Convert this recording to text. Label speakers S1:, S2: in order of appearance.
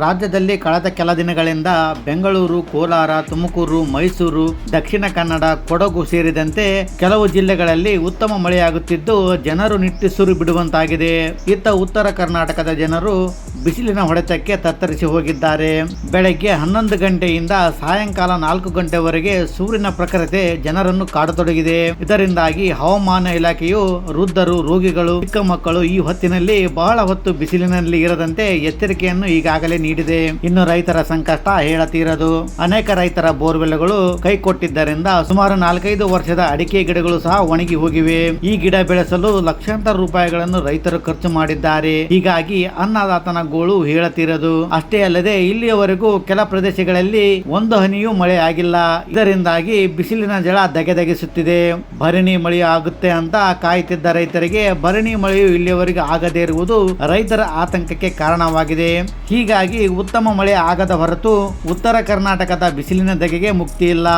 S1: ರಾಜ್ಯದಲ್ಲಿ ಕಳೆದ ಕೆಲ ದಿನಗಳಿಂದ ಬೆಂಗಳೂರು, ಕೋಲಾರ, ತುಮಕೂರು, ಮೈಸೂರು, ದಕ್ಷಿಣ ಕನ್ನಡ, ಕೊಡಗು ಸೇರಿದಂತೆ ಕೆಲವು ಜಿಲ್ಲೆಗಳಲ್ಲಿ ಉತ್ತಮ ಮಳೆಯಾಗುತ್ತಿದ್ದು ಜನರು ನಿಟ್ಟುಸಿರು ಬಿಡುವಂತಾಗಿದೆ. ಇತ್ತ ಉತ್ತರ ಕರ್ನಾಟಕದ ಜನರು ಬಿಸಿಲಿನ ಹೊಡೆತಕ್ಕೆ ತತ್ತರಿಸಿ ಹೋಗಿದ್ದಾರೆ. ಬೆಳಗ್ಗೆ ಹನ್ನೊಂದು ಗಂಟೆಯಿಂದ ಸಾಯಂಕಾಲ ನಾಲ್ಕು ಗಂಟೆವರೆಗೆ ಸೂರ್ಯನ ಪ್ರಖರತೆ ಜನರನ್ನು ಕಾಡತೊಡಗಿದೆ. ಇದರಿಂದಾಗಿ ಹವಾಮಾನ ಇಲಾಖೆಯು ವೃದ್ಧರು, ರೋಗಿಗಳು, ಚಿಕ್ಕ ಮಕ್ಕಳು ಈ ಹೊತ್ತಿನಲ್ಲಿ ಬಹಳ ಹೊತ್ತು ಬಿಸಿಲಿನಲ್ಲಿ ಇರದಂತೆ ಎಚ್ಚರಿಕೆಯನ್ನು ಈಗಾಗಲೇ ನೀಡಿದೆ. ಇನ್ನು ರೈತರ ಸಂಕಷ್ಟ ಹೇಳತೀರದು. ಅನೇಕ ರೈತರ ಬೋರ್ವೆಲ್ಗಳು ಕೈ ಕೊಟ್ಟಿದ್ದರಿಂದ ಸುಮಾರು ನಾಲ್ಕೈದು ವರ್ಷದ ಅಡಿಕೆ ಗಿಡಗಳು ಸಹ ಒಣಗಿ ಹೋಗಿವೆ. ಈ ಗಿಡ ಬೆಳೆಸಲು ಲಕ್ಷಾಂತರ ರೂಪಾಯಿಗಳನ್ನು ರೈತರು ಖರ್ಚು ಮಾಡಿದ್ದಾರೆ. ಹೀಗಾಗಿ ಅನ್ನದಾತನ ಗೋಳು ಹೇಳತೀರದು. ಅಷ್ಟೇ ಅಲ್ಲದೆ ಇಲ್ಲಿಯವರೆಗೂ ಕೆಲ ಪ್ರದೇಶಗಳಲ್ಲಿ ಒಂದು ಹನಿಯೂ ಮಳೆ ಆಗಿಲ್ಲ. ಇದರಿಂದಾಗಿ ಬಿಸಿಲಿನ ಜಳ ದಗೆದಗಿಸುತ್ತಿದೆ ಭರಣಿ ಮಳೆ ಆಗುತ್ತೆ ಅಂತ ಕಾಯುತ್ತಿದ್ದ ರೈತರಿಗೆ ಭರಣಿ ಮಳೆಯು ಇಲ್ಲಿಯವರೆಗೆ ಆಗದೇ ಇರುವುದು ರೈತರ ಆತಂಕಕ್ಕೆ ಕಾರಣವಾಗಿದೆ. ಹೀಗಾಗಿ ಉತ್ತಮ ಮಳೆ ಆಗದ ಹೊರತು ಉತ್ತರ ಕರ್ನಾಟಕದ ಬಿಸಿಲಿನ ಧಗೆಗೆ ಮುಕ್ತಿ ಇಲ್ಲ.